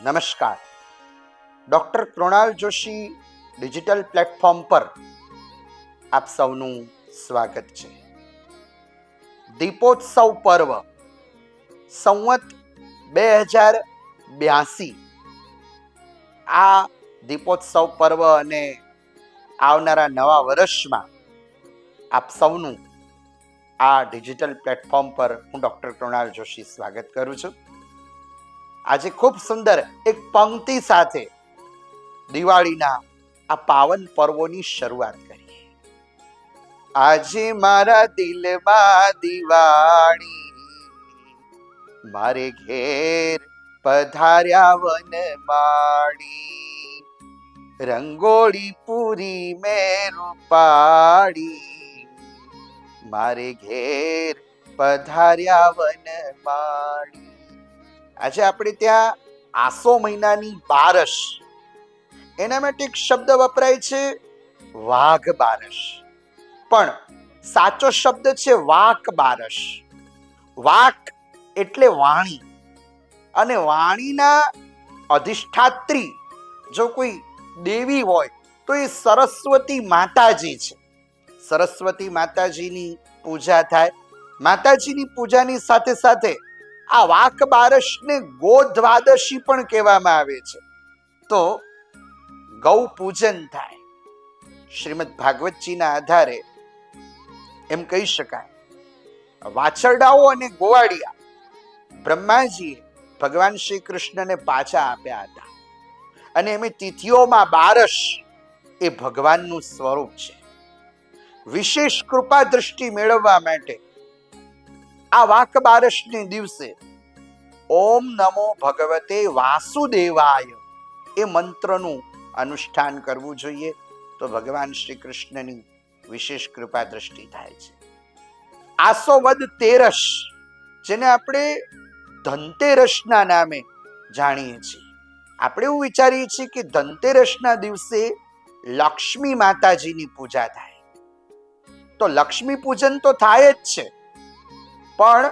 નમસ્કાર. Doctor Krunal Joshi digital platform પર આપ સૌનું સ્વાગત છે. દીપોત્સવ પર્વ, સંવત બે હજાર બ્યાસી આ દીપોત્સવ પર્વ અને આવનારા નવા વર્ષમાં આપ સૌનું આ ડિજિટલ પ્લેટફોર્મ પર હું ડૉક્ટર કૃણાલ જોશી સ્વાગત કરું છું. આજે ખૂબ સુંદર એક પંક્તિ સાથે દિવાળીના આ પાવન પર્વોની શરૂઆત કરીએ. આજે મારા દિલમાં દિવાળી, મારે ઘેર પધાર્યા વન માળી રંગોળી પૂરી મેં રૂપાળી, મારે ઘેર પધાર્યા વન માળી આજે આપણે ત્યાં આસો મહિનાની બારસ. એના માટે એક શબ્દ વપરાય છે વાઘ બારસ. પણ સાચો શબ્દ છે વાક બારસ. વાક એટલે વાણી. અને વાણીના અધિષ્ઠાત્રી જો કોઈ દેવી હોય તો એ સરસ્વતી માતાજી છે. સરસ્વતી માતાજીની પૂજા થાય. માતાજીની પૂજાની સાથે સાથે આ વાક બારસને ગોધ્વાદશી પણ કહેવામાં આવે છે. તો ગૌ પૂજન થાય. શ્રીમદ ભાગવતજીના આધારે એમ કહી શકાય. વાછરડાઓ અને ગોવાળિયા બ્રહ્માજીએ ભગવાન શ્રી કૃષ્ણને પાછા આપ્યા હતા. અને એમ તિથિઓમાં બારસ એ ભગવાનનું સ્વરૂપ છે. વિશેષ કૃપા દૃષ્ટિ મેળવવા માટે આ વાક બારસને દિવસે, ઓમ નમો ભગવતે વાસુદેવાય એ મંત્રનું અનુષ્ઠાન કરવું જોઈએ. તો ભગવાન શ્રી કૃષ્ણની વિશેષ કૃપા દ્રષ્ટિ થાય છે. આસો વદ તેરસ, જેને આપણે ધનતેરસના નામે જાણીએ છીએ. આપણે એવું વિચારીએ છીએ કે ધનતેરસના દિવસે લક્ષ્મી માતાજીની પૂજા થાય. તો લક્ષ્મી પૂજન તો થાય જ છે. પણ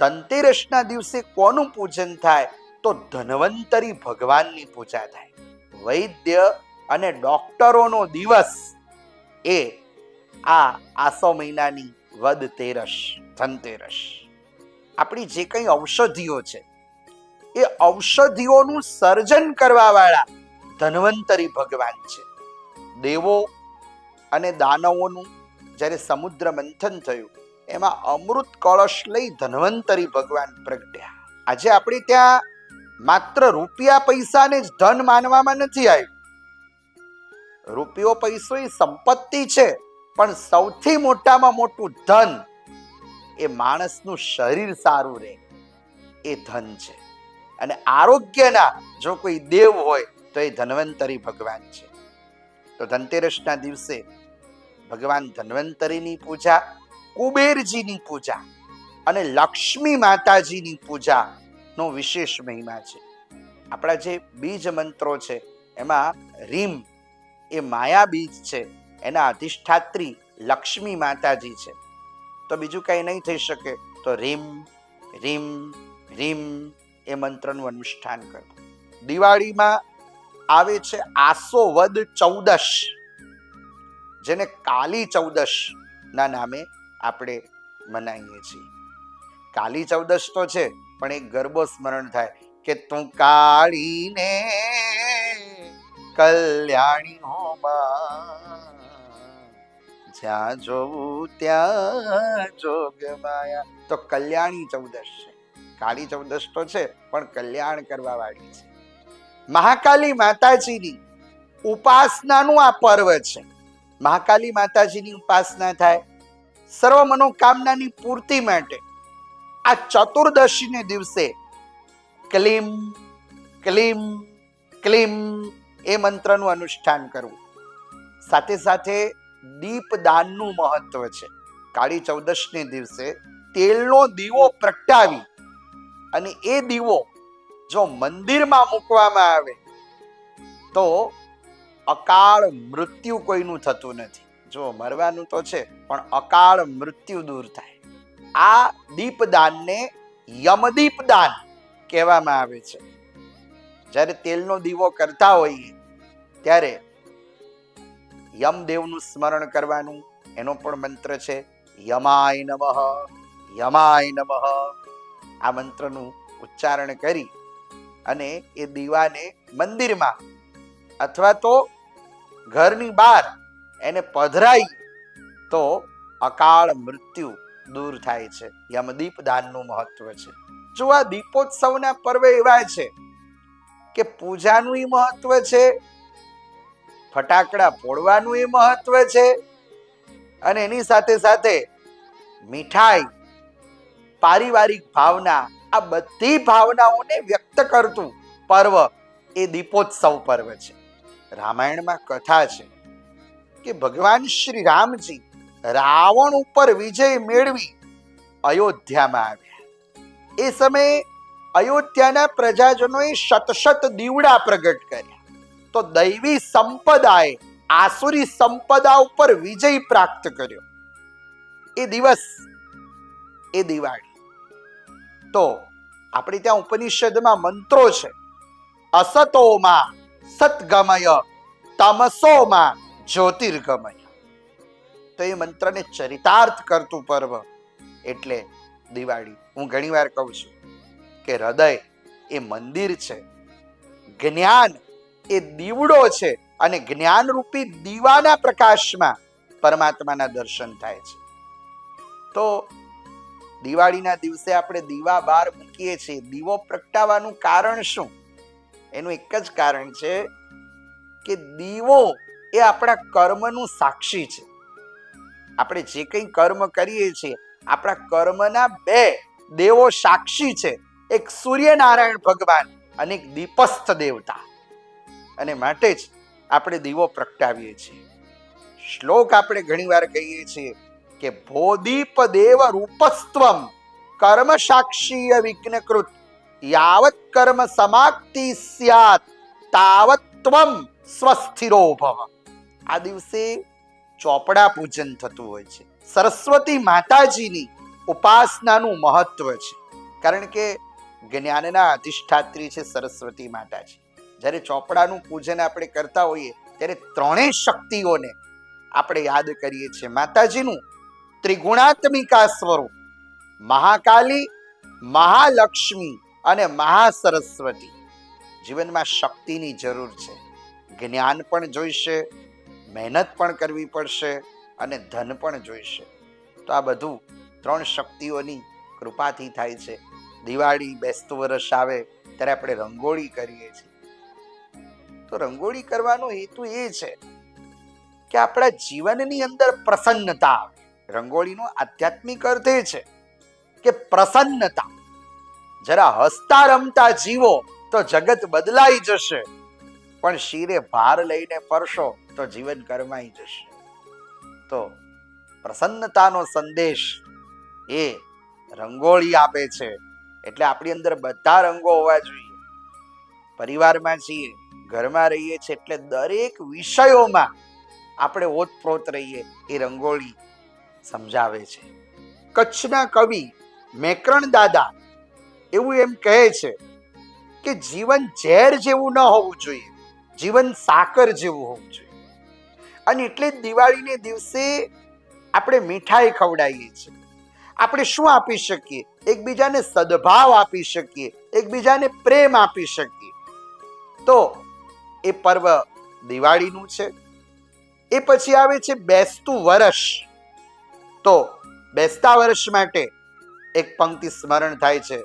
ધનતેરસના દિવસે કોનું પૂજન થાય? તો ધનવંતરી ભગવાનની પૂજા થાય. વૈદ્ય અને ડોક્ટરોનો દિવસ એ આ આસો મહિનાની વદ તેરસ ધનતેરસ આપણી જે કંઈ ઔષધિઓ છે, એ ઔષધિઓનું સર્જન કરવાવાળા ધનવંતરી ભગવાન છે. દેવો અને દાનવોનું જ્યારે સમુદ્ર મંથન થયું એમાં અમૃત કળશ લઈ ધન્વંતરી ભગવાન પ્રગટ્યા. આજે આપણે ત્યાં માત્ર રૂપિયા પૈસાને જ ધન માનવામાં નથી આવ્યું. રૂપિયો પૈસો એ સંપત્તિ છે, પણ સૌથી મોટામાં મોટું ધન એ માણસનું શરીર સારું રહે. એ ધન છે. અને આરોગ્યના જો કોઈ દેવ હોય, તો એ ધન્વંતરી ભગવાન છે. તો ધનતેરસના દિવસે ભગવાન ધન્વંતરીની પૂજા કુબેરજીની પૂજા અને લક્ષ્મી માતાજીની પૂજાનો વિશેષ મહિમા છે. આપણા જે બીજ મંત્રો છે, એમાં રીમ એ માયા બીજ છે, એના અધિષ્ઠાત્રી લક્ષ્મી માતાજી છે. તો બીજું કંઈ નહીં થઈ શકે, તો રીમ રીમ રીમ એ મંત્રનું અનુષ્ઠાન કરવું દિવાળીમાં આવે છે આસો વદ ચૌદશ, જેને કાલી ચૌદશ ના નામે આપણે મનાવીએ છીએ. કાલી ચૌદશ તો છે, પણ એક ગરબો સ્મરણ થાય કે તું કાળીને કલ્યાણી હો જ્યાં જોવું ત્યાં જોગ માયા. તો કલ્યાણી ચૌદશ છે. કાળી ચૌદશ તો છે, પણ કલ્યાણ કરવા વાળી છે. મહાકાલી માતાજીની ઉપાસનાનું આ પર્વ છે. મહાકાલી માતાજીની ઉપાસના થાય સર્વ મનોકામનાની પૂર્તિ માટે આ ચતુર્દશીને દિવસે ક્લીમ ક્લીમ ક્લીમ એ મંત્રનું અનુષ્ઠાન કરવું. સાથે સાથે દીપદાનનું મહત્વ છે. કાળી ચૌદશને દિવસે તેલનો દીવો પ્રગટાવી અને એ દીવો જો મંદિરમાં મૂકવામાં આવે તો અકાળ મૃત્યુ કોઈનું થતું નથી. જો મરવાનું તો છે, પણ અકાળ મૃત્યુ દૂર થાય. આ દીપદાનને યમદીપદાન કહેવામાં આવે છે. જ્યારે તેલનો દીવો કરતા હોઈએ, ત્યારે યમદેવનું સ્મરણ કરવાનું એનો પણ મંત્ર છે, યમાય નમઃ યમાય નમઃ. આ મંત્રનું ઉચ્ચારણ કરી અને એ દીવાને મંદિરમાં અથવા તો ઘરની બહાર એને પધરાઈ તો અકાળ મૃત્યુ દૂર થાય છે. યમદીપ દાનનું મહત્વ છે. જો આ દીપોત્સવના પર્વે એવા છે કે પૂજાનું મહત્વ છે, ફટાકડા ફોડવાનું એ મહત્વ છે અને એની સાથે સાથે મીઠાઈ, પારિવારિક ભાવના, આ બધી ભાવનાઓને વ્યક્ત કરતું પર્વ એ દીપોત્સવ પર્વ છે. રામાયણમાં કથા છે. કે ભગવાન શ્રી રામજી રાવણ ઉપર વિજય મેળવી અયોધ્યામાં આવ્યા. એ સમયે અયોધ્યાના પ્રજાજનોએ શતશત દીવડા પ્રગટ કર્યા. તો દૈવી સંપદાએ આસુરી સંપદા ઉપર વિજય પ્રાપ્ત કર્યો. એ દિવસ, એ દિવાળી. તો આપણે ત્યાં ઉપનિષદમાં મંત્રો છે. અસતોમાં સતગમય તમસોમાં જ્યોતિર્ગમય. તો એ મંત્રને ચરિતાર્થ કરતું પર્વ એટલે દિવાળી. હું ઘણીવાર કહું છું કે હૃદય એ મંદિર છે. જ્ઞાન એ દીવડો છે અને જ્ઞાનરૂપી દીવાના પ્રકાશમાં પરમાત્માના દર્શન થાય છે. તો દિવાળીના દિવસે આપણે દીવા બહાર મૂકીએ છીએ. દીવો પ્રગટાવવાનું કારણ શું? એનું એક જ કારણ છે કે દીવો એ આપણા કર્મનું સાક્ષી છે. આપણે જે કંઈ કર્મ કરીએ છીએ, આપણા કર્મના બે દેવો સાક્ષી છે. એક સૂર્યનારાયણ ભગવાન અને એક દીપસ્થ દેવતા. અને માટે જ આપણે દીવો પ્રગટાવીએ છીએ. શ્લોક આપણે ઘણીવાર કહીએ છીએ કે ભોદીપ દેવ રૂપસ્ત્વમ કર્મ સાક્ષીય વિઘ્નકૃત. યાવત કર્મ સમાપ્તિ સ્યાત. તાવત ત્વમ સ્વસ્થિરો ભવ. આ દિવસે ચોપડા પૂજન થતું હોય છે. સરસ્વતી માતાજીની ઉપાસનાનું મહત્વ છે. કારણ કે જ્ઞાનના અધિષ્ઠાત્રી છે સરસ્વતી માતાજી. જ્યારે ચોપડાનું પૂજન આપણે કરતા હોઈએ, ત્યારે ત્રણેય શક્તિઓને આપણે યાદ કરીએ છીએ. માતાજીનું ત્રિગુણાત્મિકા સ્વરૂપ, મહાકાલી, મહાલક્ષ્મી અને મહાસરસ્વતી. જીવનમાં શક્તિની જરૂર છે. જ્ઞાન પણ જોઈશે મહેનત પણ કરવી પડશે અને ધન પણ જોઈશે. તો આ બધું ત્રણ શક્તિઓની કૃપાથી થાય છે. દિવાળી બેસતું વર્ષ આવે, ત્યારે આપણે રંગોળી કરીએ છીએ. તો રંગોળી કરવાનો હેતુ એ છે કે આપણા જીવનની અંદર પ્રસન્નતા આવે. રંગોળીનો આધ્યાત્મિક અર્થ એ છે કે પ્રસન્નતા. જરા હસતા રમતા જીવો તો જગત બદલાઈ જશે. પણ શિરે ભાર લઈને ફરશો તો જીવન કરમાઈ જશે. તો પ્રસન્નતાનો સંદેશ એ રંગોળી આપે છે. એટલે આપણી અંદર બધા રંગો હોવા જોઈએ. પરિવારમાં છીએ, ઘરમાં રહીએ છીએ, એટલે દરેક વિષયોમાં આપણે ઓતપ્રોત રહીએ, એ રંગોળી સમજાવે છે. કચ્છના કવિ મેકરણ દાદા એવું એમ કહે છે કે જીવન ઝેર જેવું ન હોવું જોઈએ. જીવન સાકર જેવું હોવું જોઈએ. અને એટલે જ દિવાળીને દિવસે આપણે મીઠાઈ ખવડાવીએ છીએ. આપણે શું આપી શકીએ? એકબીજાને સદભાવ આપી શકીએ, એકબીજાને પ્રેમ આપી શકીએ. તો એ પર્વ દિવાળીનું છે. એ પછી આવે છે બેસતું વર્ષ તો બેસતા વર્ષ માટે એક પંક્તિ સ્મરણ થાય છે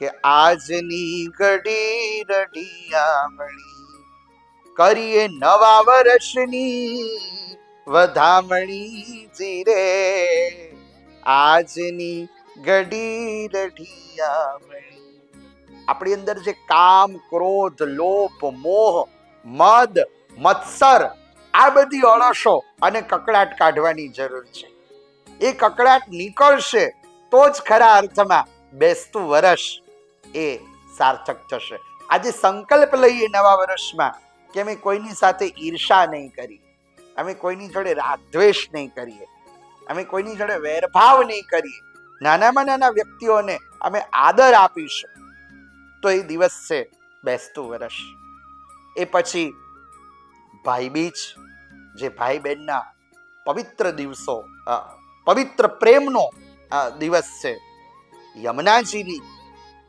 કે આજની ઘડી રઢિયામણી કરીએ નવા વર્ષની વધામણી જીરે. આજની ઘડી રઢિયામણી આપણી અંદર જે કામ, ક્રોધ, લોભ, મોહ, મદ, મત્સર, આ બધી અણસો અને કકડાટ કાઢવાની જરૂર છે. એ કકડાટ નીકળશે તો જ ખરા અર્થમાં બેસતું વર્ષ એ સાર્થક થશે. આજે સંકલ્પ લઈએ નવા વર્ષમાં કે અમે કોઈની સાથે ઈર્ષા નહીં કરી. અમે કોઈની જોડે રાગદ્વેષ નહીં કરીએ. અમે કોઈની જોડે વેરભાવ નહીં કરીએ. નાનામાં નાના વ્યક્તિઓને અમે આદર આપીશું. તો એ દિવસ છે બેસતું વર્ષ એ પછી ભાઈ બીજ, જે ભાઈ બહેનના પવિત્ર દિવસો પવિત્ર પ્રેમનો દિવસ છે. યમુનાજીની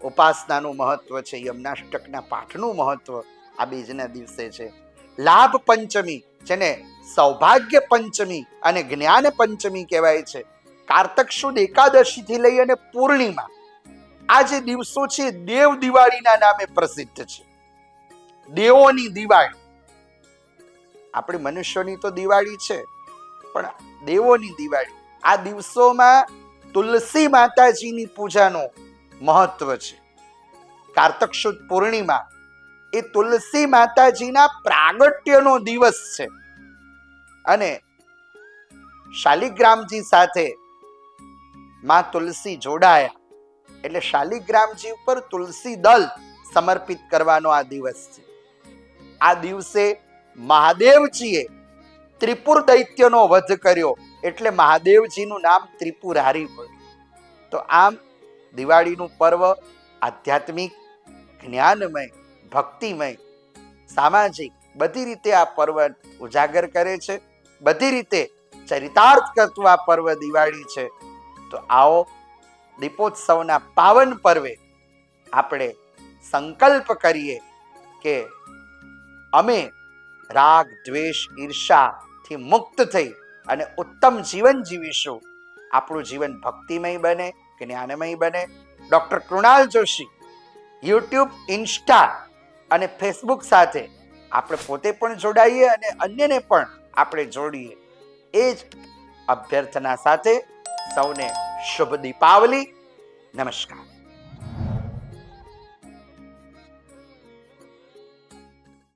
ઉપાસનાનું મહત્વ છે, યમનાષ્ટકના પાઠનું મહત્વ. આ બીજના દિવસે છે. લાભ પંચમી જેને સૌભાગ્ય પંચમી અને જ્ઞાન પંચમી કહેવાય છે. કારતક સુદ એકાદશીથી લઈ અને પૂર્ણિમા. આ જે દિવસો છે દેવ દિવાળીના નામે પ્રસિદ્ધ છે. દેવોની દિવાળી. આપણી મનુષ્યોની તો દિવાળી છે, પણ દેવોની દિવાળી. આ દિવસોમાં તુલસી માતાજીની પૂજાનું મહત્વ છે. કારતક સુદ પૂર્ણિમા એ તુલસી માતાજીના પ્રાગટ્યનો દિવસ છે. અને શાલિગ્રામજી સાથે માં તુલસી જોડાયા. એટલે શાલિગ્રામજી ઉપર તુલસી દલ સમર્પિત કરવાનો આ દિવસ છે. આ દિવસે મહાદેવજીએ ત્રિપુર દૈત્યનો વધ કર્યો. એટલે મહાદેવજીનું નામ ત્રિપુરારી પડ્યું તો આમ દિવાળીનું પર્વ આધ્યાત્મિક જ્ઞાનમય ભક્તિમય, સામાજિક, બધી રીતે આ પર્વ ઉજાગર કરે છે. બધી રીતે ચરિતાર્થ કરતું આ પર્વ દિવાળી છે. તો આવો દીપોત્સવના પાવન પર્વે આપણે સંકલ્પ કરીએ કે અમે રાગ, દ્વેષ ઈર્ષાથી મુક્ત થઈ અને ઉત્તમ જીવન જીવીશું. આપણું જીવન ભક્તિમય બને, જ્ઞાનમય બને. Doctor Krunal Joshi, YouTube, insta અને ફેસબુક સાથે આપણે પોતે પણ જોડાઈએ અને અન્યને પણ આપણે જોડીએ. એ જ અભ્યર્થના સાથે સૌને શુભ દીપાવલી. નમસ્કાર.